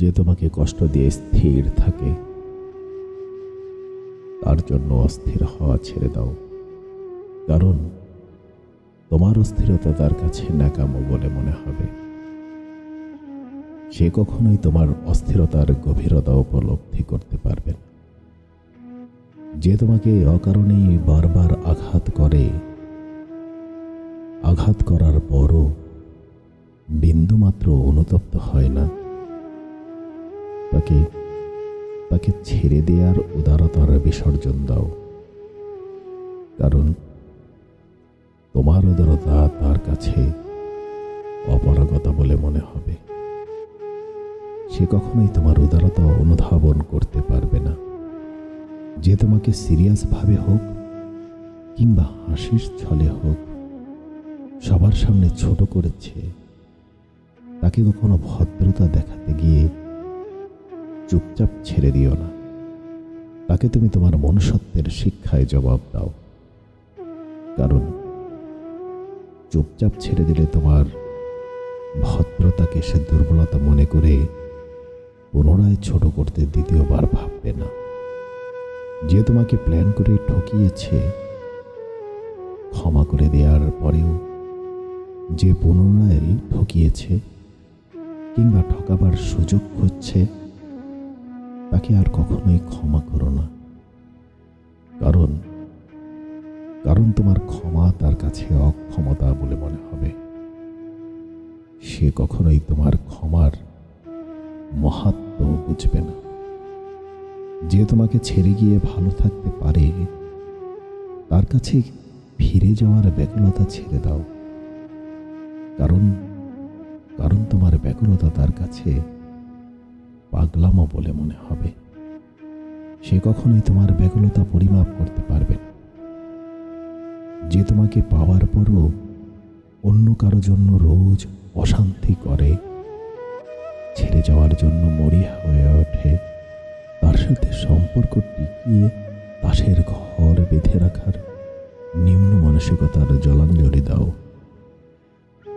যে তোমাকে কষ্ট দিয়ে স্থির থাকে, তার জন্য অস্থির হওয়া ছেড়ে দাও। কারণ তোমার অস্থিরতা তার কাছে ন্যাকামো বলে মনে হবে। সে কখনোই তোমার অস্থিরতার গভীরতা উপলব্ধি করতে পারবে না। যে তোমাকে অকারণেই বারবার আঘাত করে, আঘাত করার পরও বিন্দুমাত্র অনুতপ্ত হয় না। তাকে তাকে ছেড়ে দেওয়ার উদারতার বিসর্জন দাও। কারণ তোমার উদারতা তার কাছে অপারগতা বলে মনে হবে। সে কখনোই তোমার উদারতা অনুধাবন করতে পারবে না। যে তোমাকে সিরিয়াসভাবে হোক কিংবা হাসির ছলে হোক, সবার সামনে ছোট করেছে, তাকে কখনো ভদ্রতা দেখাতে গিয়ে চুপচাপ ছেড়ে দিও না। তাকে তুমি তোমার মনুষ্যত্বের শিক্ষায় জবাব দাও। কারণ চুপচাপ ছেড়ে দিলে তোমার ভদ্রতাকে সে দুর্বলতা মনে করে পুনরায় ছোট করতে দ্বিতীয়বার ভাববে না। যে তোমাকে প্ল্যান করে ঠকিয়েছে, ক্ষমা করে দেওয়ার পরেও যে পুনরায় ঠকিয়েছে কিংবা ঠকাবার সুযোগ খুঁজছে তাকে আর কখনোই ক্ষমা করো না। কারণ কারণ তোমার ক্ষমা তার কাছে অক্ষমতা বলে মনে হবে। সে কখনোই তোমার ক্ষমার মহাত্ম বুঝবে না। যে তোমাকে ছেড়ে গিয়ে ভালো থাকতে পারে, তার কাছে ফিরে যাওয়ার ব্যাকুলতা ছেড়ে দাও। কারণ কারণ তোমার ব্যাকুলতা তার কাছে পাগলামো বলে মনে হবে। সে কখনোই তোমার ব্যাকুলতা পরিমাপ করতে পারবে না। যে তোমাকে পাওয়ার পরও অন্য কারও জন্য রোজ অশান্তি করে, ছেড়ে যাওয়ার জন্য মরিয়া হয়ে ওঠে, তার সাথে সম্পর্ক টিকিয়ে তাসের ঘর বেঁধে রাখার নিম্ন মানসিকতার জলাঞ্জলি দাও।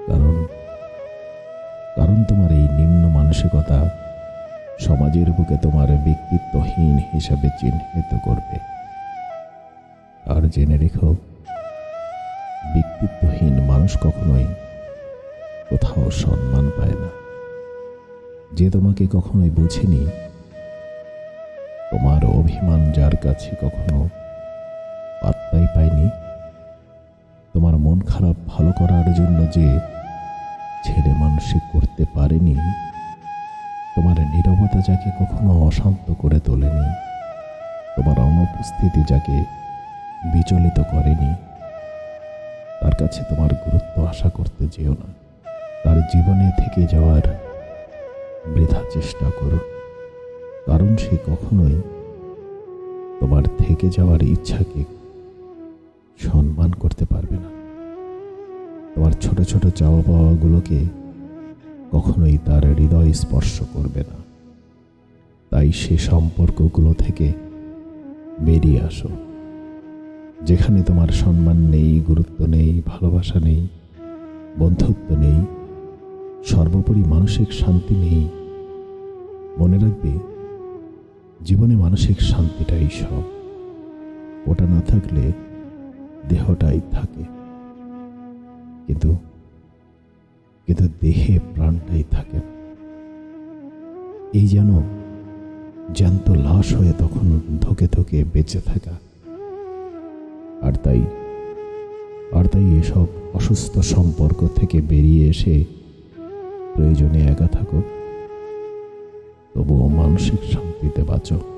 কারণ কারণ তোমার এই নিম্ন মানসিকতা সমাজের বুকে তোমার ব্যক্তিত্বহীন হিসাবে চিহ্নিত করবে। আর জেনে রেখো, ব্যক্তিত্বহীন মানুষ কখনোই কোথাও সম্মান পায় না। যে তোমাকে কখনোই বুঝেনি, তোমার অভিমান যার কাছে কখনো পাত্তাই পায়নি, তোমার মন খারাপ ভালো করার জন্য যে ছেলে মানুষই করতে পারেনি তোমার নীরবতা যাকে কখনো অশান্ত করে তোলেনি, তোমার অনুপস্থিতি যাকে বিচলিত করেনি, তার কাছে তোমার গুরুত্ব আশা করতে যেও না। তার জীবনে থেকে যাওয়ার বৃথা চেষ্টা করো, কারণ সে কখনোই তোমার থেকে যাওয়ার ইচ্ছাকে সম্মান করতে পারবে না। তোমার ছোট ছোট চাওয়া পাওয়াগুলোকে কখনোই তার হৃদয় স্পর্শ করবে না। তাই সে সম্পর্কগুলো থেকে বেরিয়ে আসো, যেখানে তোমার সম্মান নেই, গুরুত্ব নেই, ভালোবাসা নেই, বন্ধুত্ব নেই, সর্বোপরি মানসিক শান্তি নেই। মনে রাখবে, জীবনে মানসিক শান্তিটাই সব। ওটা না থাকলে দেহটাই থাকে। কিন্তু কিন্তু দেহে প্রাণটাই থাকে। এই যেন জ্যান্ত লাশ হয়ে তখন ধকে ধকে বেঁচে থাকা। আর তাই আর তাই এসব অসুস্থ সম্পর্ক থেকে বেরিয়ে এসে প্রয়োজনে একা থাকো। তবুও মানসিক শান্তিতে বাঁচো।